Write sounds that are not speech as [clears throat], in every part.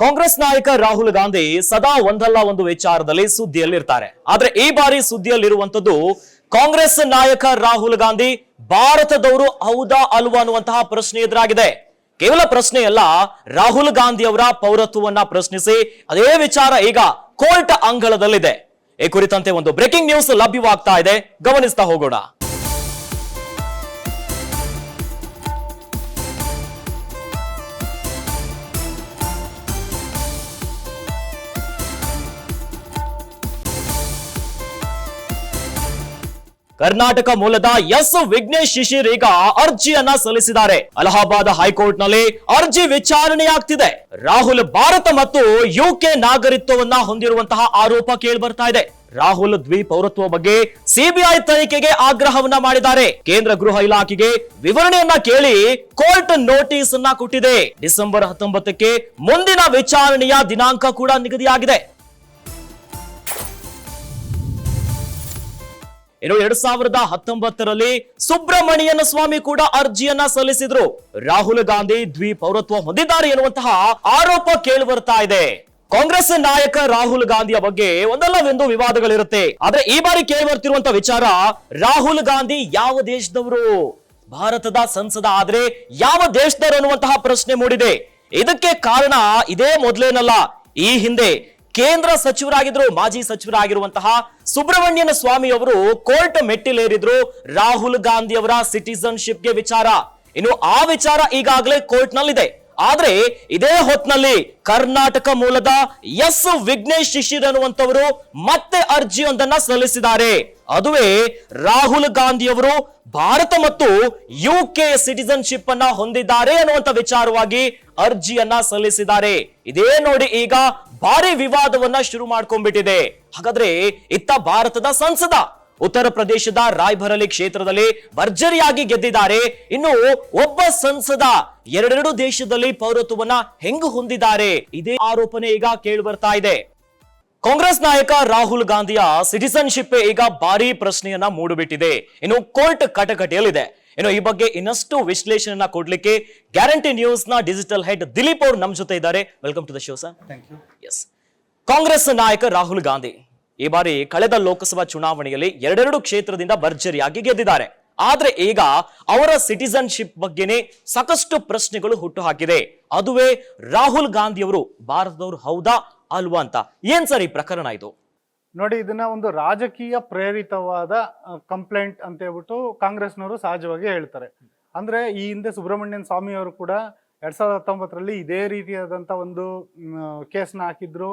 ಕಾಂಗ್ರೆಸ್ ನಾಯಕ ರಾಹುಲ್ ಗಾಂಧಿ ಸದಾ ಒಂದಲ್ಲ ಒಂದು ವಿಚಾರದಲ್ಲಿ ಸುದ್ದಿಯಲ್ಲಿರ್ತಾರೆ. ಆದ್ರೆ ಈ ಬಾರಿ ಸುದ್ದಿಯಲ್ಲಿರುವಂತದ್ದು ಕಾಂಗ್ರೆಸ್ ನಾಯಕ ರಾಹುಲ್ ಗಾಂಧಿ ಭಾರತದವರು ಹೌದಾ ಅಲ್ವಾ ಅನ್ನುವಂತಹ ಪ್ರಶ್ನೆ ಎದುರಾಗಿದೆ. ಕೇವಲ ಪ್ರಶ್ನೆ ಅಲ್ಲ, ರಾಹುಲ್ ಗಾಂಧಿ ಅವರ ಪೌರತ್ವವನ್ನ ಪ್ರಶ್ನಿಸಿ ಅದೇ ವಿಚಾರ ಈಗ ಕೋರ್ಟ್ ಅಂಗಳದಲ್ಲಿದೆ. ಈ ಕುರಿತಂತೆ ಒಂದು ಬ್ರೇಕಿಂಗ್ ನ್ಯೂಸ್ ಲಭ್ಯವಾಗ್ತಾ ಇದೆ. ಗಮನಿಸ್ತಾ ಹೋಗೋಣ. ಕರ್ನಾಟಕ ಮೂಲದ ಎಸ್ ವಿಘ್ನೇಶ್ ಶಿಶಿರ್ ಈಗ ಅರ್ಜಿಯನ್ನ ಸಲ್ಲಿಸಿದ್ದಾರೆ. ಅಲಹಾಬಾದ್ ಹೈಕೋರ್ಟ್ನಲ್ಲಿ ಅರ್ಜಿ ವಿಚಾರಣೆಯಾಗ್ತಿದೆ. ರಾಹುಲ್ ಭಾರತ ಮತ್ತು ಯುಕೆ ನಾಗರಿಕತ್ವವನ್ನ ಹೊಂದಿರುವಂತಹ ಆರೋಪ ಕೇಳಿ ಬರ್ತಾ ಇದೆ. ರಾಹುಲ್ ದ್ವಿಪೌರತ್ವ ಬಗ್ಗೆ ಸಿಬಿಐ ತನಿಖೆಗೆ ಆಗ್ರಹವನ್ನ ಮಾಡಿದ್ದಾರೆ. ಕೇಂದ್ರ ಗೃಹ ಇಲಾಖೆಗೆ ವಿವರಣೆಯನ್ನ ಕೇಳಿ ಕೋರ್ಟ್ ನೋಟಿಸ್ ಅನ್ನ ಕೊಟ್ಟಿದೆ. ಡಿಸೆಂಬರ್ ಹತ್ತೊಂಬತ್ತಕ್ಕೆ ಮುಂದಿನ ವಿಚಾರಣೆಯ ದಿನಾಂಕ ಕೂಡ ನಿಗದಿಯಾಗಿದೆ. ಇನ್ನು ಎರಡ್ ಸಾವಿರದ ಹತ್ತೊಂಬತ್ತರಲ್ಲಿ ಸುಬ್ರಹ್ಮಣ್ಯನ ಸ್ವಾಮಿ ಕೂಡ ಅರ್ಜಿಯನ್ನ ಸಲ್ಲಿಸಿದ್ರು. ರಾಹುಲ್ ಗಾಂಧಿ ದ್ವಿಪೌರತ್ವ ಹೊಂದಿದ್ದಾರೆ ಎನ್ನುವಂತಹ ಆರೋಪ ಕೇಳಿ ಬರ್ತಾ ಇದೆ. ಕಾಂಗ್ರೆಸ್ ನಾಯಕ ರಾಹುಲ್ ಗಾಂಧಿಯ ಬಗ್ಗೆ ಒಂದಲ್ಲವೆಂದು ವಿವಾದಗಳಿರುತ್ತೆ. ಆದ್ರೆ ಈ ಬಾರಿ ಕೇಳಿ ಬರ್ತಿರುವಂತ ವಿಚಾರ, ರಾಹುಲ್ ಗಾಂಧಿ ಯಾವ ದೇಶದವರು? ಭಾರತದ ಸಂಸದ ಆದ್ರೆ ಯಾವ ದೇಶದವರು ಅನ್ನುವಂತಹ ಪ್ರಶ್ನೆ ಮೂಡಿದೆ. ಇದಕ್ಕೆ ಕಾರಣ ಇದೇ ಮೊದಲೇನಲ್ಲ, ಈ ಹಿಂದೆ ಕೇಂದ್ರ ಸಚಿವರಾಗಿದ್ರು ಮಾಜಿ ಸಚಿವರಾಗಿರುವಂತಹ ಸುಬ್ರಹ್ಮಣ್ಯನ ಸ್ವಾಮಿ ಅವರು ಕೋರ್ಟ್ ಮೆಟ್ಟಿಲೇರಿದ್ರು. ರಾಹುಲ್ ಗಾಂಧಿ ಅವರ ಸಿಟಿಸನ್ಶಿಪ್ಗೆ ವಿಚಾರ. ಇನ್ನು ಆ ವಿಚಾರ ಈಗಾಗಲೇ ಕೋರ್ಟ್ ನಲ್ಲಿದೆ ಆದ್ರೆ ಇದೇ ಹೊತ್ನಲ್ಲಿ ಕರ್ನಾಟಕ ಮೂಲದ ಎಸ್ ವಿಘ್ನೇಶ್ ಶಿಶಿರ್ ಅನ್ನುವಂಥವರು ಮತ್ತೆ ಅರ್ಜಿಯೊಂದನ್ನ ಸಲ್ಲಿಸಿದ್ದಾರೆ. ಅದುವೇ ರಾಹುಲ್ ಗಾಂಧಿ ಅವರು ಭಾರತ ಮತ್ತು ಯುಕೆ ಸಿಟಿಸನ್ಶಿಪ್ ಅನ್ನ ಹೊಂದಿದ್ದಾರೆ ಅನ್ನುವಂತ ವಿಚಾರವಾಗಿ ಅರ್ಜಿಯನ್ನ ಸಲ್ಲಿಸಿದ್ದಾರೆ. ಇದೇ ನೋಡಿ ಈಗ ಭಾರಿ ವಿವಾದವನ್ನ ಶುರು ಮಾಡ್ಕೊಂಡ್ಬಿಟ್ಟಿದೆ. ಹಾಗಾದ್ರೆ ಇತ್ತ ಭಾರತದ ಸಂಸದ ಉತ್ತರ ಪ್ರದೇಶದ ರಾಯ್ಬರಲಿ ಕ್ಷೇತ್ರದಲ್ಲಿ ಭರ್ಜರಿಯಾಗಿ ಗೆದ್ದಿದ್ದಾರೆ. ಇನ್ನು ಒಬ್ಬ ಸಂಸದ ಎರಡೆರಡು ದೇಶದಲ್ಲಿ ಪೌರತ್ವವನ್ನ ಹೆಂಗ್ ಹೊಂದಿದ್ದಾರೆ? ಇದೇ ಆರೋಪನೆ ಈಗ ಕೇಳಿ ಬರ್ತಾ ಇದೆ. ಕಾಂಗ್ರೆಸ್ ನಾಯಕ ರಾಹುಲ್ ಗಾಂಧಿಯ ಸಿಟಿಸನ್ಶಿಪ್ ಈಗ ಭಾರಿ ಪ್ರಶ್ನೆಯನ್ನ ಮೂಡಿಬಿಟ್ಟಿದೆ. ಇನ್ನು ಕೋರ್ಟ್ ಕಟಕಟೆಯಲ್ಲಿದೆ. ಇನ್ನು ಈ ಬಗ್ಗೆ ಇನ್ನಷ್ಟು ವಿಶ್ಲೇಷಣೆನ ಕೊಡ್ಲಿಕ್ಕೆ ಗ್ಯಾರಂಟಿ ನ್ಯೂಸ್ನ ಡಿಜಿಟಲ್ ಹೆಡ್ ದಿಲೀಪ್ ಅವರು ನಮ್ಮ ಜೊತೆ ಇದ್ದಾರೆ. Welcome to the show sir S Congress ನಾಯಕ ರಾಹುಲ್ ಗಾಂಧಿ ಈ ಬಾರಿ ಕಳೆದ ಲೋಕಸಭಾ ಚುನಾವಣೆಯಲ್ಲಿ ಎರಡೆರಡು ಕ್ಷೇತ್ರದಿಂದ ಭರ್ಜರಿಯಾಗಿ ಗೆದ್ದಿದ್ದಾರೆ. ಆದ್ರೆ ಈಗ ಅವರ ಸಿಟಿಸನ್ಶಿಪ್ ಬಗ್ಗೆನೇ ಸಾಕಷ್ಟು ಪ್ರಶ್ನೆಗಳು ಹುಟ್ಟು ಹಾಕಿದೆ ಅದುವೇ ರಾಹುಲ್ ಗಾಂಧಿ ಅವರು ಭಾರತದವರು ಹೌದಾ ಅಲ್ವಾ ಅಂತ. ಏನ್ ಸರ್ ಈ ಪ್ರಕರಣ ಇದು? ನೋಡಿ, ಇದನ್ನ ಒಂದು ರಾಜಕೀಯ ಪ್ರೇರಿತವಾದ ಕಂಪ್ಲೇಂಟ್ ಅಂತ ಹೇಳ್ಬಿಟ್ಟು ಕಾಂಗ್ರೆಸ್ನವರು ಸಹಜವಾಗಿ ಹೇಳ್ತಾರೆ. ಅಂದ್ರೆ ಈ ಹಿಂದೆ ಸುಬ್ರಹ್ಮಣ್ಯನ್ ಸ್ವಾಮಿ ಅವರು ಕೂಡ ಎರಡ್ ಸಾವಿರದ ಹತ್ತೊಂಬತ್ತರಲ್ಲಿ ಇದೇ ರೀತಿಯಾದಂತ ಒಂದು ಕೇಸ್ನ ಹಾಕಿದ್ರು.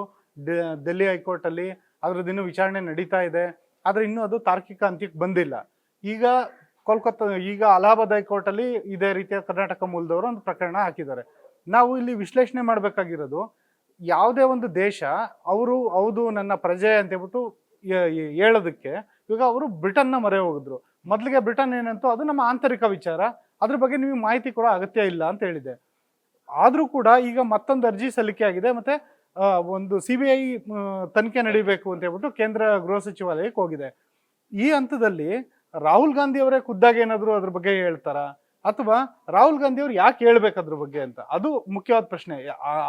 ಡೆಲ್ಲಿ ಹೈಕೋರ್ಟ್ ಅಲ್ಲಿ ಅದ್ರದ್ದು ಇನ್ನೂ ವಿಚಾರಣೆ ನಡೀತಾ ಇದೆ. ಆದ್ರೆ ಇನ್ನೂ ಅದು ತಾರ್ಕಿಕ ಅಂತ್ಯಕ್ಕೆ ಬಂದಿಲ್ಲ. ಈಗ ಕೋಲ್ಕತ್ತಾ, ಈಗ ಅಲಹಾಬಾದ್ ಹೈಕೋರ್ಟ್ ಅಲ್ಲಿ ಇದೇ ರೀತಿಯ ಕರ್ನಾಟಕ ಮೂಲದವರು ಒಂದು ಪ್ರಕರಣ ಹಾಕಿದ್ದಾರೆ. ನಾವು ಇಲ್ಲಿ ವಿಶ್ಲೇಷಣೆ ಮಾಡಬೇಕಾಗಿರೋದು ಯಾವುದೇ ಒಂದು ದೇಶ ಅವರು ಹೌದು, ನನ್ನ ಪ್ರಜೆ ಅಂತ ಹೇಳ್ಬಿಟ್ಟು ಹೇಳೋದಕ್ಕೆ ಇವಾಗ ಅವರು ಬ್ರಿಟನ್ನ ಮೊರೆ ಹೋಗಿದ್ರು. ಮೊದಲಿಗೆ ಬ್ರಿಟನ್ ಏನಂತೂ ಅದು ನಮ್ಮ ಆಂತರಿಕ ವಿಚಾರ, ಅದ್ರ ಬಗ್ಗೆ ನಿಮಗೆ ಮಾಹಿತಿ ಕೂಡ ಅಗತ್ಯ ಇಲ್ಲ ಅಂತ ಹೇಳಿದೆ. ಆದರೂ ಕೂಡ ಈಗ ಮತ್ತೊಂದು ಅರ್ಜಿ ಸಲ್ಲಿಕೆ ಆಗಿದೆ, ಮತ್ತೆ ಒಂದು ಸಿ ಬಿ ಐ ತನಿಖೆ ನಡೀಬೇಕು ಅಂತ ಹೇಳ್ಬಿಟ್ಟು ಕೇಂದ್ರ ಗೃಹ ಸಚಿವಾಲಯಕ್ಕೆ ಹೋಗಿದೆ. ಈ ಹಂತದಲ್ಲಿ ರಾಹುಲ್ ಗಾಂಧಿ ಅವರೇ ಖುದ್ದಾಗಿ ಏನಾದ್ರು ಅದ್ರ ಬಗ್ಗೆ ಹೇಳ್ತಾರಾ? ಅಥವಾ ರಾಹುಲ್ ಗಾಂಧಿ ಅವ್ರು ಯಾಕೆ ಹೇಳ್ಬೇಕು ಅದ್ರ ಬಗ್ಗೆ ಅಂತ? ಅದು ಮುಖ್ಯವಾದ ಪ್ರಶ್ನೆ.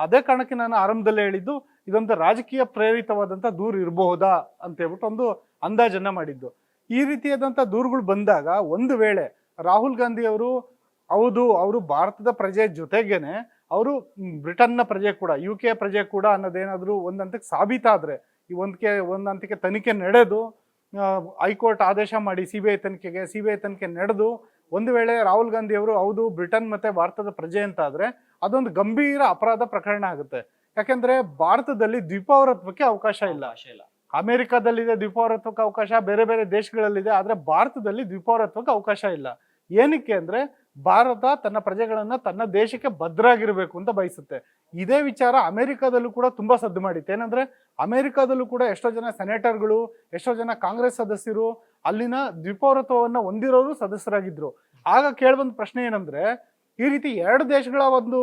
ಅದೇ ಕಾರಣಕ್ಕೆ ನಾನು ಆರಂಭದಲ್ಲೇ ಹೇಳಿದ್ದು, ಇದೊಂದು ರಾಜಕೀಯ ಪ್ರೇರಿತವಾದಂಥ ದೂರು ಇರಬಹುದಾ ಅಂತ ಹೇಳ್ಬಿಟ್ಟು ಒಂದು ಅಂದಾಜನ್ನ ಮಾಡಿದ್ದು. ಈ ರೀತಿಯಾದಂಥ ದೂರುಗಳು ಬಂದಾಗ ಒಂದು ವೇಳೆ ರಾಹುಲ್ ಗಾಂಧಿ ಅವರು, ಹೌದು, ಅವರು ಭಾರತದ ಪ್ರಜೆ ಜೊತೆಗೇನೆ, ಅವರು ಬ್ರಿಟನ್ನ ಪ್ರಜೆ ಕೂಡ, ಯು ಕೆ ಪ್ರಜೆ ಕೂಡ ಅನ್ನೋದೇನಾದರೂ ಒಂದಂತಕ್ಕೆ ಸಾಬೀತಾದ್ರೆ, ಈ ಒಂದಕ್ಕೆ ಒಂದಂತಕ್ಕೆ ತನಿಖೆ ನಡೆದು ಹೈಕೋರ್ಟ್ ಆದೇಶ ಮಾಡಿ, ಸಿ ಬಿ ಐ ತನಿಖೆಗೆ, ಸಿ ಬಿ ಐ ತನಿಖೆ ನಡೆದು ಒಂದು ವೇಳೆ ರಾಹುಲ್ ಗಾಂಧಿ ಅವರು ಹೌದು ಬ್ರಿಟನ್ ಮತ್ತೆ ಭಾರತದ ಪ್ರಜೆ ಅಂತ ಆದರೆ ಅದೊಂದು ಗಂಭೀರ ಅಪರಾಧ ಪ್ರಕರಣ ಆಗುತ್ತೆ. ಯಾಕೆಂದ್ರೆ ಭಾರತದಲ್ಲಿ ದ್ವಿಪೌರತ್ವಕ್ಕೆ ಅವಕಾಶ ಇಲ್ಲ. ಅಮೆರಿಕಾದಲ್ಲಿದೆ ದ್ವಿಪೌರತ್ವಕ್ಕೆ ಅವಕಾಶ ಬೇರೆ ಬೇರೆ ದೇಶಗಳಲ್ಲಿದೆ ಆದರೆ ಭಾರತದಲ್ಲಿ ದ್ವಿಪೌರತ್ವಕ್ಕೆ ಅವಕಾಶ ಇಲ್ಲ. ಏನಕ್ಕೆ ಅಂದ್ರೆ ಭಾರತ ತನ್ನ ಪ್ರಜೆಗಳನ್ನ ತನ್ನ ದೇಶಕ್ಕೆ ಭದ್ರಾಗಿರ್ಬೇಕು ಅಂತ ಬಯಸುತ್ತೆ. ಇದೇ ವಿಚಾರ ಅಮೆರಿಕಾದಲ್ಲೂ ಕೂಡ ತುಂಬಾ ಸದ್ದು ಮಾಡಿತ್ತು. ಏನಂದ್ರೆ ಅಮೆರಿಕಾದಲ್ಲೂ ಕೂಡ ಎಷ್ಟೋ ಜನ ಸೆನೆಟರ್ಗಳು ಎಷ್ಟೋ ಜನ ಕಾಂಗ್ರೆಸ್ ಸದಸ್ಯರು ಅಲ್ಲಿನ ದ್ವಿಪೌರತ್ವವನ್ನ ಹೊಂದಿರೋರು ಸದಸ್ಯರಾಗಿದ್ರು. ಆಗ ಕೇಳಬಂದ ಪ್ರಶ್ನೆ ಏನಂದ್ರೆ ಈ ರೀತಿ ಎರಡು ದೇಶಗಳ ಒಂದು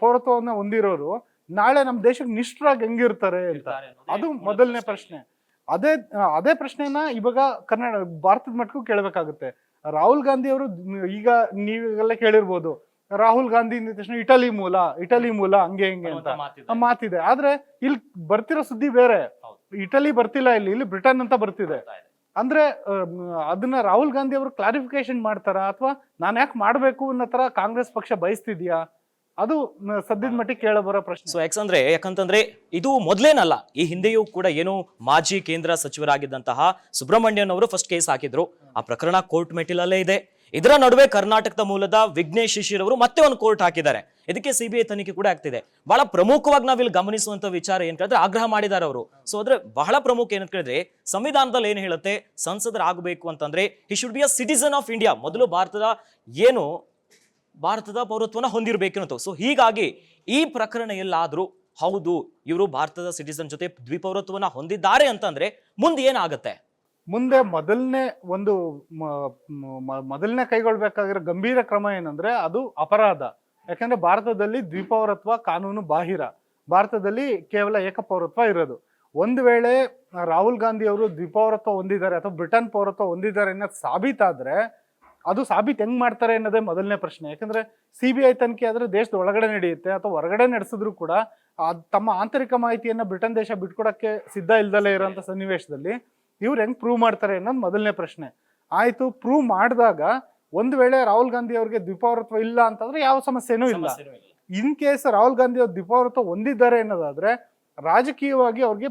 ಪೌರತ್ವವನ್ನು ಹೊಂದಿರೋರು ನಾಳೆ ನಮ್ಮ ದೇಶಕ್ಕೆ ನಿಷ್ಠರಾಗಿ ಹೆಂಗಿರ್ತಾರೆ ಅಂತ. ಅದು ಮೊದಲನೇ ಪ್ರಶ್ನೆ. ಅದೇ ಅದೇ ಪ್ರಶ್ನೆನ ಇವಾಗ ಕನ್ನಡ ಭಾರತದ ಮಟ್ಟಕ್ಕೂ ಕೇಳಬೇಕಾಗುತ್ತೆ. ರಾಹುಲ್ ಗಾಂಧಿ ಅವರು ಈಗ ನೀವೆಲ್ಲ ಕೇಳಿರ್ಬೋದು ರಾಹುಲ್ ಗಾಂಧಿ ತಕ್ಷಣ ಇಟಲಿ ಮೂಲ ಇಟಲಿ ಮೂಲ ಹಂಗೆ ಹಿಂಗೆ ಅಂತ. ಮಾತಿದೆ. ಆದ್ರೆ ಇಲ್ಲಿ ಬರ್ತಿರೋ ಸುದ್ದಿ ಬೇರೆ. ಇಟಲಿ ಬರ್ತಿಲ್ಲ ಇಲ್ಲಿ ಇಲ್ಲಿ ಬ್ರಿಟನ್ ಅಂತ ಬರ್ತಿದೆ. ಅಂದ್ರೆ ಅದನ್ನ ರಾಹುಲ್ ಗಾಂಧಿ ಅವರು ಕ್ಲಾರಿಫಿಕೇಶನ್ ಮಾಡ್ತಾರ? ಅಥವಾ ನಾನು ಯಾಕೆ ಮಾಡಬೇಕು ಅನ್ನೋ ತರ ಕಾಂಗ್ರೆಸ್ ಪಕ್ಷ ಬಯಸ್ತಿದ್ಯಾ? ಅದು ಸದ್ಯದ ಮಟ್ಟಿಗೆ ಕೇಳ ಬರೋ ಪ್ರಶ್ನೆ. ಸೊ ಯಾಕಂದ್ರೆ ಯಾಕಂತಂದ್ರೆ ಇದು ಮೊದಲೇನಲ್ಲ ಈ ಹಿಂದೆಯೂ ಕೂಡ ಏನು ಮಾಜಿ ಕೇಂದ್ರ ಸಚಿವರಾಗಿದ್ದಂತಹ ಸುಬ್ರಹ್ಮಣ್ಯನ್ ಅವರು ಫಸ್ಟ್ ಕೇಸ್ ಹಾಕಿದ್ರು. ಆ ಪ್ರಕರಣ ಕೋರ್ಟ್ ಮೆಟ್ಟಿಲಲ್ಲೇ ಇದೆ. ಇದರ ನಡುವೆ ಕರ್ನಾಟಕದ ಮೂಲದ ವಿಘ್ನೇಶ್ ಶಿಶಿರ್ ಅವರು ಮತ್ತೆ ಒಂದು ಕೋರ್ಟ್ ಹಾಕಿದ್ದಾರೆ. ಇದಕ್ಕೆ ಸಿಬಿಐ ತನಿಖೆ ಕೂಡ ಆಗ್ತಿದೆ. ಬಹಳ ಪ್ರಮುಖವಾಗಿ ನಾವಿಲ್ಲಿ ಗಮನಿಸುವಂತ ವಿಚಾರ ಏನ್ ಕೇಳಿದ್ರೆ ಆಗ್ರಹ ಮಾಡಿದ್ದಾರೆ ಅವರು. ಸೊ ಅಂದ್ರೆ ಬಹಳ ಪ್ರಮುಖ ಏನಂತ ಕೇಳಿದ್ರೆ ಸಂವಿಧಾನದಲ್ಲಿ ಏನ್ ಹೇಳುತ್ತೆ? ಸಂಸದರಾಗಬೇಕು ಅಂತಂದ್ರೆ he should be a citizen of India ಮೊದಲು ಭಾರತದ ಏನು? ಭಾರತದ ಪೌರತ್ವನ ಅಂತ ಸೊ ಹೀಗಾಗಿ ಈ ಪ್ರಕರಣ ಎಲ್ಲಾದ್ರೂ ಹೌದು, ಇವರು ಭಾರತದ ಸಿಟಿಸನ್ ಜೊತೆ ದ್ವಿಪೌರತ್ವನ ಹೊಂದಿದ್ದಾರೆ ಅಂತಂದ್ರೆ ಮುಂದೆ ಏನಾಗುತ್ತೆ? ಮುಂದೆ ಮೊದಲನೇ ಒಂದು ಮೊದಲನೇ ಕೈಗೊಳ್ಬೇಕಾಗಿರೋ ಗಂಭೀರ ಕ್ರಮ ಏನಂದ್ರೆ ಅದು ಅಪರಾಧ. ಯಾಕಂದ್ರೆ ಭಾರತದಲ್ಲಿ ದ್ವಿಪೌರತ್ವ ಕಾನೂನು ಬಾಹಿರ. ಭಾರತದಲ್ಲಿ ಕೇವಲ ಏಕಪೌರತ್ವ ಇರೋದು. ಒಂದು ವೇಳೆ ರಾಹುಲ್ ಗಾಂಧಿ ಅವರು ದ್ವಿಪೌರತ್ವ ಹೊಂದಿದ್ದಾರೆ ಅಥವಾ ಬ್ರಿಟನ್ ಪೌರತ್ವ ಹೊಂದಿದ್ದಾರೆ ಅನ್ನೋದು ಸಾಬೀತಾದ್ರೆ ಅದು ಸಾಬೀತು ಹೆಂಗ್ ಮಾಡ್ತಾರೆ ಅನ್ನೋದೇ ಮೊದಲನೇ ಪ್ರಶ್ನೆ. ಯಾಕಂದ್ರೆ ಸಿ ಬಿ ಐ ತನಿಖೆ ಆದ್ರೆ ದೇಶದ ಒಳಗಡೆ ನಡೆಯುತ್ತೆ ಅಥವಾ ಹೊರಗಡೆ ನಡೆಸಿದ್ರು ಕೂಡ ತಮ್ಮ ಆಂತರಿಕ ಮಾಹಿತಿಯನ್ನ ಬ್ರಿಟನ್ ದೇಶ ಬಿಟ್ಕೊಡಕ್ಕೆ ಸಿದ್ಧ ಇಲ್ದಲೇ ಇರೋಂಥ ಸನ್ನಿವೇಶದಲ್ಲಿ ಇವ್ರು ಹೆಂಗ್ ಪ್ರೂವ್ ಮಾಡ್ತಾರೆ ಅನ್ನೋದು ಮೊದಲನೇ ಪ್ರಶ್ನೆ. ಆಯಿತು ಪ್ರೂವ್ ಮಾಡಿದಾಗ ಒಂದು ವೇಳೆ ರಾಹುಲ್ ಗಾಂಧಿ ಅವ್ರಿಗೆ ದ್ವಿಪೌರತ್ವ ಇಲ್ಲ ಅಂತಂದ್ರೆ ಯಾವ ಸಮಸ್ಯೆನೂ ಇಲ್ಲ. ಇನ್ ಕೇಸ್ ರಾಹುಲ್ ಗಾಂಧಿ ಅವ್ರು ದ್ವಿಪೌರತ್ವ ಹೊಂದಿದ್ದಾರೆ ಅನ್ನೋದಾದ್ರೆ ರಾಜಕೀಯವಾಗಿ ಅವ್ರಿಗೆ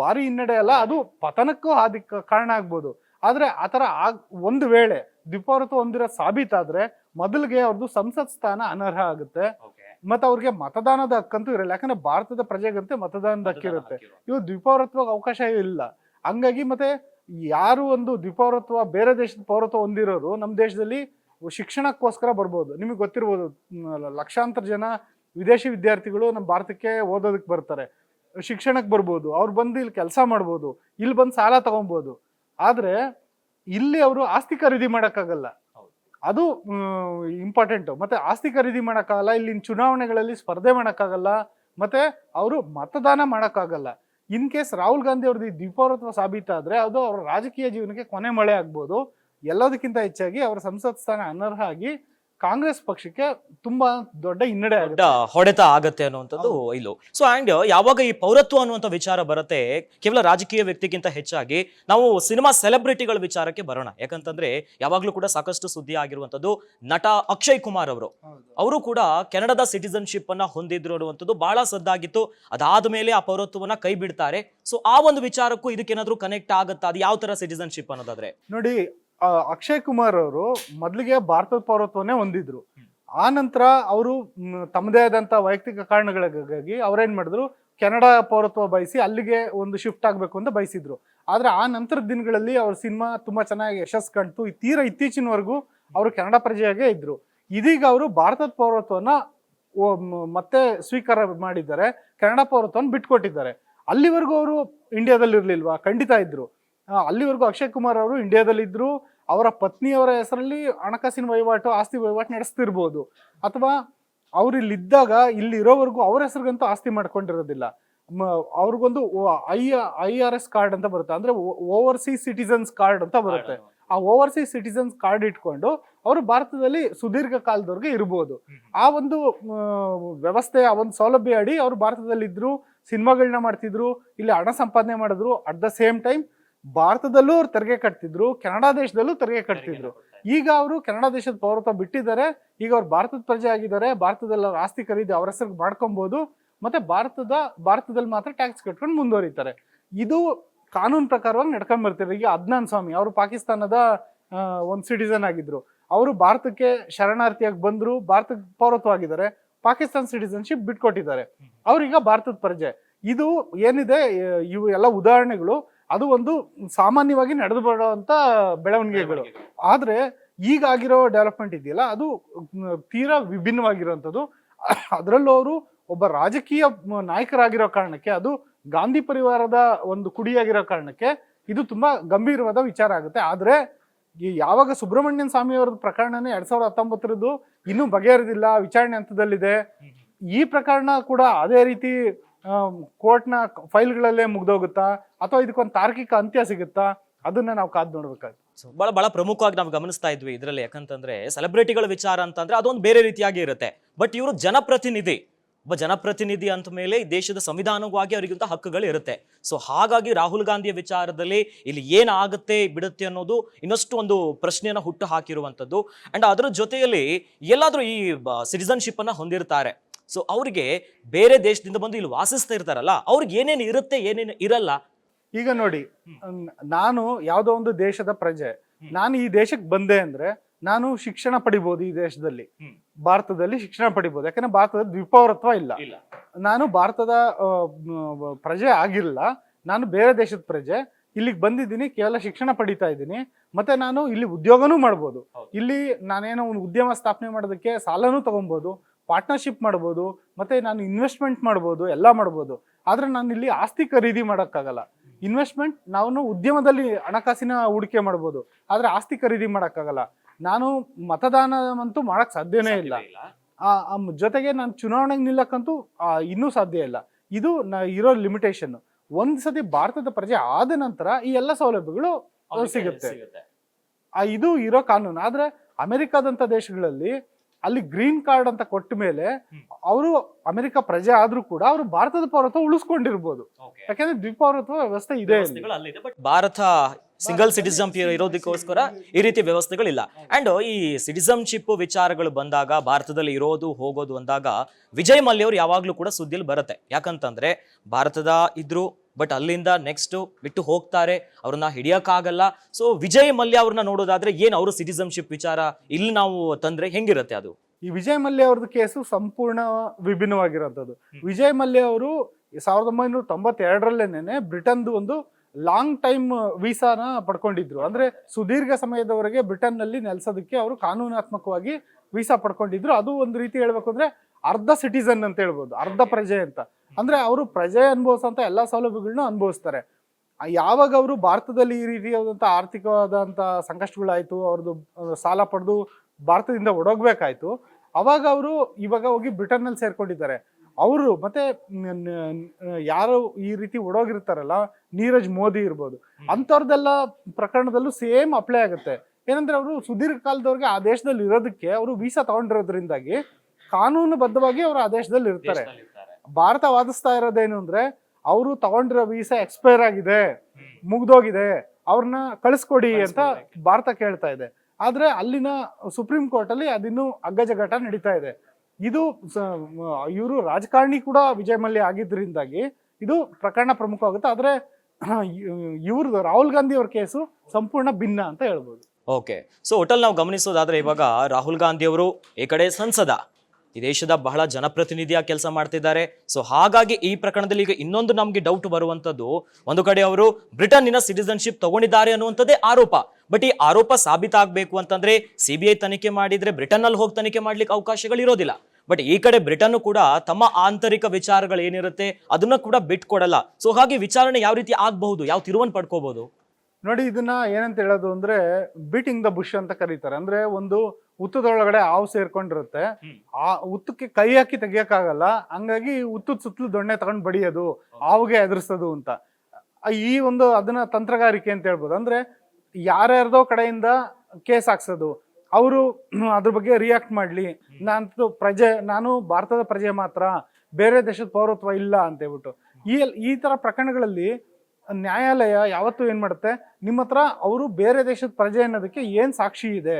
ಭಾರಿ ಹಿನ್ನಡೆ ಅಲ್ಲ ಅದು ಪತನಕ್ಕೂ ಹಾದಿ ಕಾರಣ ಆಗ್ಬೋದು. ಆದ್ರೆ ಆತರ ಆಗ್ ಒಂದು ವೇಳೆ ದ್ವಿಪೌರತ್ವ ಹೊಂದಿರೋ ಸಾಬೀತಾದ್ರೆ ಮೊದಲಿಗೆ ಅವ್ರದ್ದು ಸಂಸತ್ ಸ್ಥಾನ ಅನರ್ಹ ಆಗುತ್ತೆ. ಮತ್ತೆ ಅವ್ರಿಗೆ ಮತದಾನದ ಹಕ್ಕಂತೂ ಇರಲ್ಲ ಯಾಕಂದ್ರೆ ಭಾರತದ ಪ್ರಜೆಗಂತೆ ಮತದಾನದ ಹಕ್ಕಿರುತ್ತೆ. ಇವು ದ್ವಿಪೌರತ್ವ ಅವಕಾಶ ಇಲ್ಲ. ಹಂಗಾಗಿ ಮತ್ತೆ ಯಾರು ಒಂದು ದ್ವಿಪೌರತ್ವ ಬೇರೆ ದೇಶದ ಪೌರತ್ವ ಹೊಂದಿರೋರು ನಮ್ಮ ದೇಶದಲ್ಲಿ ಶಿಕ್ಷಣಕ್ಕೋಸ್ಕರ ಬರ್ಬೋದು. ನಿಮಗೆ ಗೊತ್ತಿರ್ಬೋದು ಲಕ್ಷಾಂತರ ಜನ ವಿದೇಶಿ ವಿದ್ಯಾರ್ಥಿಗಳು ನಮ್ಮ ಭಾರತಕ್ಕೆ ಓದೋದಕ್ಕೆ ಬರ್ತಾರೆ. ಶಿಕ್ಷಣಕ್ಕೆ ಬರ್ಬೋದು ಅವ್ರು ಬಂದು ಇಲ್ಲಿ ಕೆಲಸ ಮಾಡ್ಬೋದು ಇಲ್ಲಿ ಬಂದು ಸಾಲ ತಗೊಬೋದು. ಆದರೆ ಇಲ್ಲಿ ಅವರು ಆಸ್ತಿ ಖರೀದಿ ಮಾಡೋಕ್ಕಾಗಲ್ಲ. ಅದು ಇಂಪಾರ್ಟೆಂಟು ಮತ್ತು ಆಸ್ತಿ ಖರೀದಿ ಮಾಡೋಕ್ಕಾಗಲ್ಲ ಇಲ್ಲಿನ ಚುನಾವಣೆಗಳಲ್ಲಿ ಸ್ಪರ್ಧೆ ಮಾಡೋಕ್ಕಾಗಲ್ಲ ಮತ್ತು ಅವರು ಮತದಾನ ಮಾಡೋಕ್ಕಾಗಲ್ಲ. ಇನ್ ಕೇಸ್ ರಾಹುಲ್ ಗಾಂಧಿ ಅವ್ರದ್ದು ದ್ವಿಪೌರತ್ವ ಸಾಬೀತಾದ್ರೆ ಅದು ಅವರ ರಾಜಕೀಯ ಜೀವನಕ್ಕೆ ಕೊನೆ ಮಳೆ ಆಗ್ಬೋದು. ಎಲ್ಲದಕ್ಕಿಂತ ಹೆಚ್ಚಾಗಿ ಅವರ ಸಂಸತ್ ಸ್ಥಾನ ಅನರ್ಹ ಆಗಿ ಕಾಂಗ್ರೆಸ್ ಪಕ್ಷಕ್ಕೆ ತುಂಬಾ ದೊಡ್ಡ ಹಿನ್ನಡೆ ದೊಡ್ಡ ಹೊಡೆತ ಆಗತ್ತೆ ಅನ್ನುವಂಥದ್ದು ಇಲ್ಲೋ. ಸೊ ಆ್ಯಂಡ್ ಯಾವಾಗ ಈ ಪೌರತ್ವ ಅನ್ನುವಂಥ ವಿಚಾರ ಬರುತ್ತೆ ಕೇವಲ ರಾಜಕೀಯ ವ್ಯಕ್ತಿಗಿಂತ ಹೆಚ್ಚಾಗಿ ನಾವು ಸಿನಿಮಾ ಸೆಲೆಬ್ರಿಟಿಗಳ ವಿಚಾರಕ್ಕೆ ಬರೋಣ. ಯಾಕಂತಂದ್ರೆ ಯಾವಾಗ್ಲೂ ಕೂಡ ಸಾಕಷ್ಟು ಸುದ್ದಿ ಆಗಿರುವಂಥದ್ದು ನಟ ಅಕ್ಷಯ್ ಕುಮಾರ್ ಅವರು. ಅವರು ಕೂಡ ಕೆನಡಾದ ಸಿಟಿಸನ್ಶಿಪ್ ಅನ್ನ ಹೊಂದಿದ್ರು ಅನ್ನುವಂಥದ್ದು ಬಹಳ ಸದ್ದಾಗಿತ್ತು. ಅದಾದ ಮೇಲೆ ಆ ಪೌರತ್ವವನ್ನ ಕೈ ಬಿಡ್ತಾರೆ. ಸೊ ಆ ಒಂದು ವಿಚಾರಕ್ಕೂ ಇದಕ್ಕೇನಾದ್ರೂ ಕನೆಕ್ಟ್ ಆಗುತ್ತಾ? ಅದು ಯಾವ ತರ ಸಿಟಿಸನ್ಶಿಪ್ ಅನ್ನೋದಾದ್ರೆ? ನೋಡಿ ಅಕ್ಷಯ್ ಕುಮಾರ್ ಅವರು ಮೊದಲಿಗೆ ಭಾರತದ ಪೌರತ್ವನೇ ಹೊಂದಿದ್ರು. ಆ ನಂತರ ಅವರು ತಮ್ಮದೇ ಆದಂತ ವೈಯಕ್ತಿಕ ಕಾರಣಗಳಿಗಾಗಿ ಅವ್ರೇನ್ ಮಾಡಿದ್ರು, ಕೆನಡಾ ಪೌರತ್ವ ಬಯಸಿ ಅಲ್ಲಿಗೆ ಒಂದು ಶಿಫ್ಟ್ ಆಗಬೇಕು ಅಂತ ಬಯಸಿದ್ರು. ಆದ್ರೆ ಆ ನಂತರದ ದಿನಗಳಲ್ಲಿ ಅವ್ರ ಸಿನಿಮಾ ತುಂಬಾ ಚೆನ್ನಾಗಿ ಯಶಸ್ಸು ಕಂಡ್ತು ತೀರಾ ಇತ್ತೀಚಿನವರೆಗೂ ಅವರು ಕೆನಡಾ ಪ್ರಜೆಯಾಗೇ ಇದ್ರು. ಇದೀಗ ಅವರು ಭಾರತದ ಪೌರತ್ವನ ಮತ್ತೆ ಸ್ವೀಕಾರ ಮಾಡಿದ್ದಾರೆ, ಕೆನಡಾ ಪೌರತ್ವನ ಬಿಟ್ಕೊಟ್ಟಿದ್ದಾರೆ. ಅಲ್ಲಿವರೆಗೂ ಅವರು ಇಂಡಿಯಾದಲ್ಲಿ ಇರ್ಲಿಲ್ವಾ ಖಂಡಿತ ಇದ್ರು. ಅಲ್ಲಿವರೆಗೂ ಅಕ್ಷಯ್ ಕುಮಾರ್ ಅವರು ಇಂಡಿಯಾದಲ್ಲಿದ್ರು ಅವರ ಪತ್ನಿಯವರ ಹೆಸರಲ್ಲಿ ಹಣಕಾಸಿನ ವಹಿವಾಟು ಆಸ್ತಿ ವಹಿವಾಟು ನಡೆಸ್ತಿರ್ಬೋದು. ಅಥವಾ ಅವ್ರು ಇಲ್ಲಿದ್ದಾಗ ಇಲ್ಲಿರೋವರೆಗೂ ಅವ್ರ ಹೆಸರಿಗಂತೂ ಆಸ್ತಿ ಮಾಡ್ಕೊಂಡಿರೋದಿಲ್ಲ. ಅವ್ರಿಗೊಂದು I I R S card ಅಂತ ಬರುತ್ತೆ. ಅಂದ್ರೆ ಓವರ್ಸೀಸ್ ಸಿಟಿಸನ್ಸ್ ಕಾರ್ಡ್ ಅಂತ ಬರುತ್ತೆ. ಆ ಓವರ್ಸೀಸ್ ಸಿಟಿಸನ್ಸ್ ಕಾರ್ಡ್ ಇಟ್ಕೊಂಡು ಅವರು ಭಾರತದಲ್ಲಿ ಸುದೀರ್ಘ ಕಾಲದವರೆಗೆ ಇರ್ಬೋದು. ಆ ಒಂದು ವ್ಯವಸ್ಥೆ ಆ ಒಂದು ಸೌಲಭ್ಯ ಅಡಿ ಅವರು ಭಾರತದಲ್ಲಿ ಇದ್ರು ಸಿನಿಮಾಗಳನ್ನ ಮಾಡ್ತಿದ್ರು ಇಲ್ಲಿ ಹಣ ಸಂಪಾದನೆ ಮಾಡಿದ್ರು ಅಟ್ ದ ಸೇಮ್ ಟೈಮ್ ಭಾರತದಲ್ಲೂ ಅವ್ರು ತೆರಿಗೆ ಕಟ್ತಿದ್ರು ಕೆನಡಾ ದೇಶದಲ್ಲೂ ತೆರಿಗೆ ಕಟ್ತಿದ್ರು. ಈಗ ಅವರು ಕೆನಡಾ ದೇಶದ ಪೌರತ್ವ ಬಿಟ್ಟಿದ್ದಾರೆ ಈಗ ಅವ್ರು ಭಾರತದ ಪ್ರಜೆ ಆಗಿದ್ದಾರೆ ಭಾರತದಲ್ಲಿ ಅವ್ರ ಆಸ್ತಿ ಖರೀದಿ ಅವ್ರ ಹೆಸರು ಮಾಡ್ಕೊಬಹುದು ಮತ್ತೆ ಭಾರತದ ಭಾರತದಲ್ಲಿ ಮಾತ್ರ ಟ್ಯಾಕ್ಸ್ ಕಟ್ಕೊಂಡು ಮುಂದುವರಿತಾರೆ. ಇದು ಕಾನೂನು ಪ್ರಕಾರವಾಗಿ ನಡ್ಕೊಂಡ್ ಬರ್ತಾರೆ ಈಗ ಅದ್ನಾನ್ ಸ್ವಾಮಿ ಅವರು ಪಾಕಿಸ್ತಾನದ ಒಂದು ಸಿಟಿಸನ್ ಆಗಿದ್ರು. ಅವರು ಭಾರತಕ್ಕೆ ಶರಣಾರ್ಥಿಯಾಗಿ ಬಂದ್ರು ಭಾರತಕ್ಕೆ ಪೌರತ್ವ ಆಗಿದ್ದಾರೆ ಪಾಕಿಸ್ತಾನ ಸಿಟಿಸನ್ಶಿಪ್ ಬಿಟ್ಕೊಟ್ಟಿದ್ದಾರೆ. ಅವ್ರೀಗ ಭಾರತದ ಪ್ರಜೆ. ಇದು ಏನಿದೆ ಇವು ಎಲ್ಲ ಉದಾಹರಣೆಗಳು. ಅದು ಒಂದು ಸಾಮಾನ್ಯವಾಗಿ ನಡೆದು ಬರುವಂತ ಬೆಳವಣಿಗೆಗಳು. ಆದ್ರೆ ಈಗ ಆಗಿರೋ ಡೆವಲಪ್ಮೆಂಟ್ ಇದೆಯಲ್ಲ ಅದು ತೀರಾ ವಿಭಿನ್ನವಾಗಿರುವಂಥದ್ದು. ಅದರಲ್ಲೂ ಅವರು ಒಬ್ಬ ರಾಜಕೀಯ ನಾಯಕರಾಗಿರೋ ಕಾರಣಕ್ಕೆ ಅದು ಗಾಂಧಿ ಪರಿವಾರದ ಒಂದು ಕುಡಿಯಾಗಿರೋ ಕಾರಣಕ್ಕೆ ಇದು ತುಂಬಾ ಗಂಭೀರವಾದ ವಿಚಾರ ಆಗುತ್ತೆ. ಆದ್ರೆ ಈ ಯಾವಾಗ ಸುಬ್ರಹ್ಮಣ್ಯನ್ ಸ್ವಾಮಿ ಅವರ ಪ್ರಕರಣನೇ ಎರಡ್ ಸಾವಿರದ ಹತ್ತೊಂಬತ್ತರದ್ದು ಇನ್ನೂ ಬಗೆಹರಿದಿಲ್ಲ ವಿಚಾರಣೆ ಹಂತದಲ್ಲಿದೆ. ಈ ಪ್ರಕರಣ ಕೂಡ ಅದೇ ರೀತಿ ಕೋರ್ಟ್ನ ಫೈಲ್ಗಳಲ್ಲೇ ಮುಗ್ದೋಗುತ್ತಾ? ಅಥವಾ ಇದಕ್ಕೊಂದು ತಾರ್ಕಿಕ ಅಂತ್ಯ ಸಿಗುತ್ತಾ? ಅದನ್ನ ನಾವು ಕಾದ್ ನೋಡ್ಬೇಕಾಗುತ್ತೆ. ಬಹಳ ಬಹಳ ಪ್ರಮುಖವಾಗಿ ನಾವು ಗಮನಿಸ್ತಾ ಇದ್ವಿ ಇದರಲ್ಲಿ. ಯಾಕಂತಂದ್ರೆ ಸೆಲೆಬ್ರಿಟಿಗಳ ವಿಚಾರ ಅಂತಂದ್ರೆ ಅದೊಂದು ಬೇರೆ ರೀತಿಯಾಗಿ ಇರುತ್ತೆ. ಬಟ್ ಇವರು ಜನಪ್ರತಿನಿಧಿ. ಒಬ್ಬ ಜನಪ್ರತಿನಿಧಿ ಅಂತ ಮೇಲೆ ಈ ದೇಶದ ಸಂವಿಧಾನವಾಗಿ ಅವರಿಗಿಂತ ಹಕ್ಕುಗಳು ಇರುತ್ತೆ. ಸೊ ಹಾಗಾಗಿ ರಾಹುಲ್ ಗಾಂಧಿಯ ವಿಚಾರದಲ್ಲಿ ಇಲ್ಲಿ ಏನಾಗುತ್ತೆ ಬಿಡುತ್ತೆ ಅನ್ನೋದು ಇನ್ನಷ್ಟು ಒಂದು ಪ್ರಶ್ನೆಯನ್ನ ಹುಟ್ಟು ಹಾಕಿರುವಂಥದ್ದು. ಅಂಡ್ ಅದರ ಜೊತೆಯಲ್ಲಿ ಎಲ್ಲಾದ್ರೂ ಈ ಸಿಟಿಸನ್ಶಿಪ್ ಅನ್ನ ಹೊಂದಿರ್ತಾರೆ. ಸೊ ಅವರಿಗೆ ಬೇರೆ ದೇಶದಿಂದ ಬಂದು ಇಲ್ಲಿ ವಾಸಿಸ್ತಾ ಇರ್ತಾರಲ್ಲ ಅವ್ರಿಗೆ ಏನೇನು ಇರುತ್ತೆ ಏನೇನು ಇರಲ್ಲ? ಈಗ ನೋಡಿ ನಾನು ಯಾವುದೋ ಒಂದು ದೇಶದ ಪ್ರಜೆ ನಾನು ಈ ದೇಶಕ್ಕೆ ಬಂದೆ ಅಂದ್ರೆ ನಾನು ಶಿಕ್ಷಣ ಪಡಿಬಹುದು ಈ ದೇಶದಲ್ಲಿ. ಭಾರತದಲ್ಲಿ ಶಿಕ್ಷಣ ಪಡಿಬಹುದು ಯಾಕಂದ್ರೆ ಭಾರತದ ದ್ವಿಪೌರತ್ವ ಇಲ್ಲ. ನಾನು ಭಾರತದ ಪ್ರಜೆ ಆಗಿಲ್ಲ. ನಾನು ಬೇರೆ ದೇಶದ ಪ್ರಜೆ. ಇಲ್ಲಿಗೆ ಬಂದಿದ್ದೀನಿ ಕೇವಲ ಶಿಕ್ಷಣ ಪಡಿತಾ ಇದ್ದೀನಿ. ಮತ್ತೆ ನಾನು ಇಲ್ಲಿ ಉದ್ಯೋಗನೂ ಮಾಡ್ಬೋದು. ಇಲ್ಲಿ ನಾನೇನೋ ಒಂದು ಉದ್ಯಮ ಸ್ಥಾಪನೆ ಮಾಡೋದಕ್ಕೆ ಸಾಲನೂ ತಗೊಬೋದು. ಪಾರ್ಟ್ನರ್ಶಿಪ್ ಮಾಡ್ಬೋದು ಮತ್ತೆ ನಾನು ಇನ್ವೆಸ್ಟ್ಮೆಂಟ್ ಮಾಡ್ಬೋದು ಎಲ್ಲ ಮಾಡ್ಬೋದು. ಆದರೆ ನಾನು ಇಲ್ಲಿ ಆಸ್ತಿ ಖರೀದಿ ಮಾಡೋಕ್ಕಾಗಲ್ಲ. ಇನ್ವೆಸ್ಟ್ಮೆಂಟ್ ನಾವು ಉದ್ಯಮದಲ್ಲಿ ಹಣಕಾಸಿನ ಹೂಡಿಕೆ ಮಾಡ್ಬೋದು ಆದರೆ ಆಸ್ತಿ ಖರೀದಿ ಮಾಡೋಕ್ಕಾಗಲ್ಲ. ನಾನು ಮತದಾನವಂತೂ ಮಾಡೋಕ್ಕೆ ಸಾಧ್ಯನೇ ಇಲ್ಲ. ಜೊತೆಗೆ ನಾನು ಚುನಾವಣೆಗೆ ನಿಲ್ಲಕ್ಕಂತೂ ಇನ್ನೂ ಸಾಧ್ಯ ಇಲ್ಲ. ಇದು ನ ಇರೋ ಲಿಮಿಟೇಷನ್ ಒಂದು ಸತಿ ಭಾರತದ ಪ್ರಜೆ ಆದ ನಂತರ ಈ ಎಲ್ಲ ಸೌಲಭ್ಯಗಳು ಸಿಗುತ್ತೆ. ಇದು ಇರೋ ಕಾನೂನು. ಆದ್ರೆ ಅಮೆರಿಕಾದಂತ ದೇಶಗಳಲ್ಲಿ ಅಲ್ಲಿ ಗ್ರೀನ್ ಕಾರ್ಡ್ ಅಂತ ಕೊಟ್ಟ ಮೇಲೆ. ಅವರು ಅಮೆರಿಕ ಪ್ರಜೆ ಆದ್ರೂ ಕೂಡ ಅವರು ಭಾರತದ ಪೌರತ್ವ ಉಳಿಸ್ಕೊಂಡಿರ್ಬೋದು. ಯಾಕಂದ್ರೆ ದ್ವಿಪೌರತ್ವ ವ್ಯವಸ್ಥೆ ಇದೆ ಅಲ್ಲಿ. ವ್ಯವಸ್ಥೆಗಳು ಅಲ್ಲಿದೆ ಬಟ್ ಭಾರತ ಸಿಂಗಲ್ ಸಿಟಿಸಮ್ ಇರೋದಕ್ಕೋಸ್ಕರ ಈ ರೀತಿ ವ್ಯವಸ್ಥೆಗಳಿಲ್ಲ. ಅಂಡ್ ಈ ಸಿಟಿಸಮ್ಶಿಪ್ ವಿಚಾರಗಳು ಬಂದಾಗ ಭಾರತದಲ್ಲಿ ಇರೋದು ಹೋಗೋದು ಅಂದಾಗ ವಿಜಯ್ ಮಲ್ಯ ಅವರು ಯಾವಾಗ್ಲೂ ಕೂಡ ಸುದ್ದಿಯಲ್ಲಿ ಬರುತ್ತೆ. ಯಾಕಂತಂದ್ರೆ ಭಾರತದ ಇದ್ರು ಬಟ್ ಅಲ್ಲಿಂದ ನೆಕ್ಸ್ಟ್ ಬಿಟ್ಟು ಹೋಗ್ತಾರೆ ಅವ್ರನ್ನ ಹಿಡಿಯಕ್ಕಾಗಲ್ಲ. ಸೊ ವಿಜಯ್ ಮಲ್ಯ ಅವ್ರನ್ನ ನೋಡೋದಾದ್ರೆ ಏನು ಅವರು ಸಿಟಿಸನ್ಶಿಪ್ ವಿಚಾರ ಇಲ್ಲಿ ನಾವು ತಂದ್ರೆ ಹೆಂಗಿರುತ್ತೆ ಅದು? ಈ ವಿಜಯ್ ಮಲ್ಯ ಅವ್ರದ್ದು ಕೇಸು ಸಂಪೂರ್ಣ ವಿಭಿನ್ನವಾಗಿರೋಂಥದ್ದು. ವಿಜಯ್ ಮಲ್ಯ ಅವರು ಸಾವಿರದ ಒಂಬೈನೂರ ತೊಂಬತ್ತೆರಡರಲ್ಲೇನೆ ಬ್ರಿಟನ್ದು ಒಂದು ಲಾಂಗ್ ಟೈಮ್ ವೀಸಾನ ಪಡ್ಕೊಂಡಿದ್ರು. ಅಂದ್ರೆ ಸುದೀರ್ಘ ಸಮಯದವರೆಗೆ ಬ್ರಿಟನ್ನಲ್ಲಿ ನೆಲೆಸೋದಕ್ಕೆ ಅವರು ಕಾನೂನಾತ್ಮಕವಾಗಿ ವೀಸಾ ಪಡ್ಕೊಂಡಿದ್ರು. ಅದು ಒಂದು ರೀತಿ ಹೇಳ್ಬೇಕು ಅಂದ್ರೆ ಅರ್ಧ ಸಿಟಿಸನ್ ಅಂತ ಹೇಳ್ಬೋದು ಅರ್ಧ ಪ್ರಜೆ ಅಂತ. ಅಂದ್ರೆ ಅವರು ಪ್ರಜೆ ಅನುಭವಿಸೋಂಥ ಎಲ್ಲಾ ಸೌಲಭ್ಯಗಳನ್ನ ಅನುಭವಿಸ್ತಾರೆ. ಯಾವಾಗ ಅವರು ಭಾರತದಲ್ಲಿ ಈ ರೀತಿಯಾದಂಥ ಆರ್ಥಿಕವಾದಂಥ ಸಂಕಷ್ಟಗಳಾಯ್ತು ಅವ್ರದ್ದು ಸಾಲ ಪಡೆದು ಭಾರತದಿಂದ ಒಡೋಗ್ಬೇಕಾಯ್ತು ಅವಾಗ ಅವರು ಇವಾಗ ಹೋಗಿ ಬ್ರಿಟನ್ನಲ್ಲಿ ಸೇರ್ಕೊಂಡಿದ್ದಾರೆ. ಅವರು ಮತ್ತೆ ಯಾರು ಈ ರೀತಿ ಒಡೋಗಿರ್ತಾರಲ್ಲ ನೀರಜ್ ಮೋದಿ ಇರ್ಬೋದು ಅಂಥವ್ರದ್ದೆಲ್ಲ ಪ್ರಕರಣದಲ್ಲೂ ಸೇಮ್ ಅಪ್ಲೈ ಆಗುತ್ತೆ. ಏನಂದ್ರೆ ಅವರು ಸುದೀರ್ಘ ಕಾಲದವರೆಗೆ ಆ ದೇಶದಲ್ಲಿ ಇರೋದಕ್ಕೆ ಅವರು ವೀಸಾ ತಗೊಂಡಿರೋದ್ರಿಂದಾಗಿ ಕಾನೂನುಬದ್ಧವಾಗಿ ಅವರು ಆ ದೇಶದಲ್ಲಿ ಇರ್ತಾರೆ ಭಾರತ ವಾದಿಸ್ತಾ ಇರೋದೇನು ಅಂದ್ರೆ ಅವರು ತಗೊಂಡಿರೋ ವೀಸಾ ಎಕ್ಸ್ಪೈರ್ ಆಗಿದೆ ಮುಗ್ದೋಗಿದೆ ಅವ್ರನ್ನ ಕಳಿಸ್ಕೊಡಿ ಅಂತ ಭಾರತ ಕೇಳ್ತಾ ಇದೆ. ಆದ್ರೆ ಅಲ್ಲಿನ ಸುಪ್ರೀಂ ಕೋರ್ಟ್ ಅಲ್ಲಿ ಅದಿನ್ನೂ ಅಗ್ಗಜಗಾಟ ನಡೀತಾ ಇದೆ. ಇದು ಇವರು ರಾಜಕಾರಣಿ ಕೂಡ ವಿಜಯ್ ಮಲ್ಯ ಆಗಿದ್ರಿಂದಾಗಿ ಇದು ಪ್ರಕರಣ ಪ್ರಮುಖವಾಗುತ್ತೆ. ಆದ್ರೆ [clears throat] ಇವ್ರದ್ದು ರಾಹುಲ್ ಗಾಂಧಿ ಅವ್ರ ಕೇಸು ಸಂಪೂರ್ಣ ಭಿನ್ನ ಅಂತ ಹೇಳ್ಬೋದು. ಓಕೆ ಸೊ ಒಟಲ್ ನಾವು ಗಮನಿಸೋದಾದ್ರೆ ಇವಾಗ ರಾಹುಲ್ ಗಾಂಧಿ ಅವರು ಈ ಕಡೆ ಸಂಸದ. ಈ ದೇಶದ ಬಹಳ ಜನಪ್ರತಿನಿಧಿಯಾಗಿ ಕೆಲಸ ಮಾಡ್ತಿದ್ದಾರೆ. ಸೊ ಹಾಗಾಗಿ ಈ ಪ್ರಕರಣದಲ್ಲಿ ಈಗ ಇನ್ನೊಂದು ನಮಗೆ ಡೌಟ್ ಬರುವಂತದ್ದು ಒಂದು ಕಡೆ ಅವರು ಬ್ರಿಟನ್ನಿನ ಸಿಟಿಸನ್ಶಿಪ್ ತಗೊಂಡಿದ್ದಾರೆ ಅನ್ನುವಂಥದ್ದೇ ಆರೋಪ. ಬಟ್ ಈ ಆರೋಪ ಸಾಬೀತಾಗಬೇಕು ಅಂತಂದ್ರೆ ಐ ತನಿಖೆ ಮಾಡಿದ್ರೆ ಬ್ರಿಟನ್ ಅಲ್ಲಿ ಹೋಗಿ ತನಿಖೆ ಮಾಡ್ಲಿಕ್ಕೆ ಅವಕಾಶಗಳು ಇರೋದಿಲ್ಲ ಬಟ್ ಈ ಕಡೆ ಬ್ರಿಟನ್ ಕೂಡ ತಮ್ಮ ಆಂತರಿಕ ವಿಚಾರಗಳು ಏನಿರುತ್ತೆ ಅದನ್ನ ಕೂಡ ಬಿಟ್ಕೊಡಲ್ಲ ಸೊ ಹಾಗೆ ವಿಚಾರಣೆ ಯಾವ ರೀತಿ ಆಗಬಹುದು? ಯಾವ ತಿರುವನ್ ಪಡ್ಕೋಬಹುದು? ನೋಡಿ, ಇದನ್ನ ಏನಂತ ಹೇಳೋದು ಅಂದ್ರೆ ಬೀಟಿಂಗ್ ದ ಬುಷ್ ಅಂತ ಕರೀತಾರೆ. ಅಂದ್ರೆ ಒಂದು ಹುತ್ತದೊಳಗಡೆ ಹಾವು ಸೇರ್ಕೊಂಡಿರುತ್ತೆ. ಆ ಉತ್ತಕ್ಕೆ ಕೈ ಹಾಕಿ ತೆಗಿಯಕ್ಕಾಗಲ್ಲ. ಹಂಗಾಗಿ ಹುತ್ತದ ಸುತ್ತಲೂ ದೊಣ್ಣೆ ತಗೊಂಡ್ ಬಡಿಯೋದು ಹಾವುಗೆ ಎದುರಿಸೋದು ಅಂತ. ಈ ಒಂದು ಅದನ್ನ ತಂತ್ರಗಾರಿಕೆ ಅಂತ ಹೇಳ್ಬೋದು. ಅಂದ್ರೆ ಯಾರ್ಯಾರ್ದೋ ಕಡೆಯಿಂದ ಕೇಸ್ ಹಾಕ್ಸೋದು ಅವರು [clears throat] ಅದ್ರ ಬಗ್ಗೆ ರಿಯಾಕ್ಟ್ ಮಾಡ್ಲಿ. ನಾನು ಪ್ರಜೆ ನಾನು ಭಾರತದ ಪ್ರಜೆ ಮಾತ್ರ ಬೇರೆ ದೇಶದ ಪೌರತ್ವ ಇಲ್ಲ ಅಂತ ಹೇಳ್ಬಿಟ್ಟು. ಈ ಈ ತರ ಪ್ರಕರಣಗಳಲ್ಲಿ ನ್ಯಾಯಾಲಯ ಯಾವತ್ತೂ ಏನ್ ಮಾಡುತ್ತೆ ನಿಮ್ಮ ಹತ್ರ ಅವರು ಬೇರೆ ದೇಶದ ಪ್ರಜೆ ಅನ್ನೋದಕ್ಕೆ ಏನ್ ಸಾಕ್ಷಿ ಇದೆ?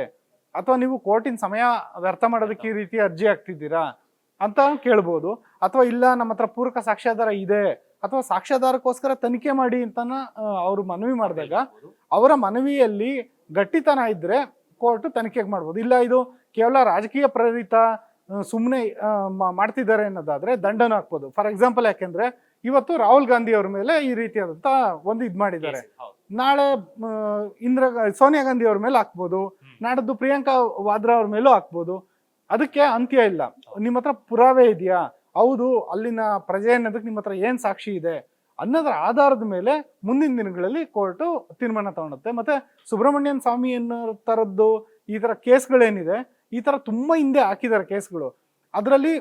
ಅಥವಾ ನೀವು ಕೋರ್ಟಿನ ಸಮಯ ವ್ಯರ್ಥ ಮಾಡೋದಕ್ಕೆ ಈ ರೀತಿ ಅರ್ಜಿ ಹಾಕ್ತಿದ್ದೀರಾ ಅಂತ ಕೇಳ್ಬೋದು. ಅಥವಾ ಇಲ್ಲ ನಮ್ಮ ಹತ್ರ ಪೂರಕ ಸಾಕ್ಷ್ಯಾಧಾರ ಇದೆ ಅಥವಾ ಸಾಕ್ಷ್ಯಾಧಾರಕ್ಕೋಸ್ಕರ ತನಿಖೆ ಮಾಡಿ ಅಂತನ ಅವರು ಮನವಿ ಮಾಡಿದಾಗ ಅವರ ಮನವಿಯಲ್ಲಿ ಗಟ್ಟಿತನ ಇದ್ರೆ ಕೋರ್ಟ್ ತನಿಖೆಗೆ ಮಾಡ್ಬೋದು. ಇಲ್ಲ ಇದು ಕೇವಲ ರಾಜಕೀಯ ಪ್ರೇರಿತ ಸುಮ್ಮನೆ ಮಾಡ್ತಿದ್ದಾರೆ ಅನ್ನೋದಾದ್ರೆ ದಂಡನ ಹಾಕ್ಬೋದು. ಫಾರ್ ಎಕ್ಸಾಂಪಲ್ ಯಾಕೆಂದ್ರೆ ಇವತ್ತು ರಾಹುಲ್ ಗಾಂಧಿ ಅವ್ರ ಮೇಲೆ ಈ ರೀತಿಯಾದಂತ ಒಂದು ಇದು ಮಾಡಿದ್ದಾರೆ. ನಾಳೆ ಇಂದಿರಾ ಸೋನಿಯಾ ಗಾಂಧಿ ಅವ್ರ ಮೇಲೆ ಹಾಕ್ಬೋದು. ನಾಡದ್ದು ಪ್ರಿಯಾಂಕಾ ವಾದ್ರಾ ಅವ್ರ ಮೇಲೂ ಹಾಕ್ಬೋದು. ಅದಕ್ಕೆ ಅಂತ್ಯ ಇಲ್ಲ. ನಿಮ್ಮ ಹತ್ರ ಪುರಾವೆ ಇದೆಯಾ? ಹೌದು, ಅಲ್ಲಿನ ಪ್ರಜೆ ಅನ್ನೋದಕ್ಕೆ ನಿಮ್ಮ ಹತ್ರ ಏನು ಸಾಕ್ಷಿ ಇದೆ? ಅನ್ನೋದ್ರ ಆಧಾರದ ಮೇಲೆ ಮುಂದಿನ ದಿನಗಳಲ್ಲಿ ಕೋರ್ಟು ತೀರ್ಮಾನ ತಗೊಳುತ್ತೆ. ಮತ್ತೆ ಸುಬ್ರಹ್ಮಣ್ಯನ್ ಸ್ವಾಮಿ ಅನ್ನೋ ಥರದ್ದು ಈ ಥರ ಕೇಸ್ಗಳೇನಿದೆ, ಈ ಥರ ತುಂಬ ಹಿಂದೆ ಹಾಕಿದ್ದಾರೆ ಕೇಸ್ಗಳು. ಅದರಲ್ಲಿ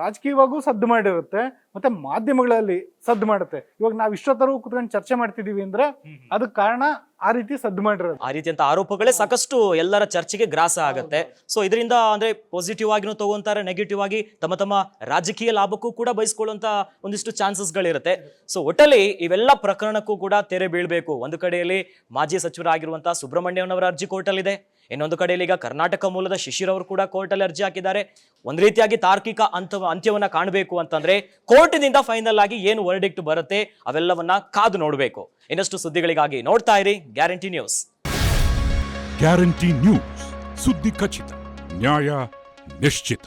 ರಾಜಕೀಯವಾಗೂ ಸದ್ದು ಮಾಡಿರುತ್ತೆ ಮತ್ತೆ ಮಾಧ್ಯಮಗಳಲ್ಲಿ ಸದ್ದು ಮಾಡುತ್ತೆ. ಇವಾಗ ನಾವು ಇಷ್ಟೊತ್ತರೂ ಕುತ್ಕೊಂಡು ಚರ್ಚೆ ಮಾಡ್ತಿದೀವಿ ಅಂದ್ರೆ ಅದಕ್ಕೆ ಕಾರಣ ಆ ರೀತಿ ಸದ್ದು ಮಾಡಿರೋದು. ಆ ರೀತಿಯಂತ ಆರೋಪಗಳೇ ಸಾಕಷ್ಟು ಎಲ್ಲರ ಚರ್ಚೆಗೆ ಗ್ರಾಸ ಆಗುತ್ತೆ. ಸೊ ಇದರಿಂದ ಅಂದ್ರೆ ಪಾಸಿಟಿವ್ ಆಗಿನೂ ತಗೊಂತಾರೆ ನೆಗೆಟಿವ್ ಆಗಿ ತಮ್ಮ ತಮ್ಮ ರಾಜಕೀಯ ಲಾಭಕ್ಕೂ ಕೂಡ ಬಯಸ್ಕೊಳ್ಳುವಂತ ಒಂದಿಷ್ಟು ಚಾನ್ಸಸ್ಗಳಿರುತ್ತೆ ಸೊ ಒಟ್ಟಲ್ಲಿ ಇವೆಲ್ಲ ಪ್ರಕರಣಕ್ಕೂ ಕೂಡ ತೆರೆ ಬೀಳ್ಬೇಕು. ಒಂದು ಕಡೆಯಲ್ಲಿ ಮಾಜಿ ಸಚಿವರಾಗಿರುವಂತಹ ಸುಬ್ರಹ್ಮಣ್ಯನವರ ಅರ್ಜಿ ಕೋರ್ಟಲ್ಲಿದೆ ಇನ್ನೊಂದು ಕಡೆಯಲ್ಲಿ ಈಗ ಕರ್ನಾಟಕ ಮೂಲದ ಶಿಶಿರ್ ಅವರು ಕೂಡ ಕೋರ್ಟಲ್ಲಿ ಅರ್ಜಿ ಹಾಕಿದ್ದಾರೆ. ಒಂದು ರೀತಿಯಾಗಿ ತಾರ್ಕಿಕ ಅಂತ ಅಂತ್ಯವನ್ನ ಕಾಣಬೇಕು ಅಂತಂದ್ರೆ ಕೋರ್ಟಿನಿಂದ ಫೈನಲ್ ಆಗಿ ಏನು ವರ್ಡಿಕ್ಟ್ ಬರುತ್ತೆ ಅವೆಲ್ಲವನ್ನ ಕಾದು ನೋಡಬೇಕು. ಇನ್ನಷ್ಟು ಸುದ್ದಿಗಳಿಗಾಗಿ ನೋಡ್ತಾ ಇರಿ ಗ್ಯಾರಂಟಿ ನ್ಯೂಸ್ ಗ್ಯಾರಂಟಿ ನ್ಯೂಸ್ ಸುದ್ದಿ ಖಚಿತ, ನ್ಯಾಯ ನಿಶ್ಚಿತ.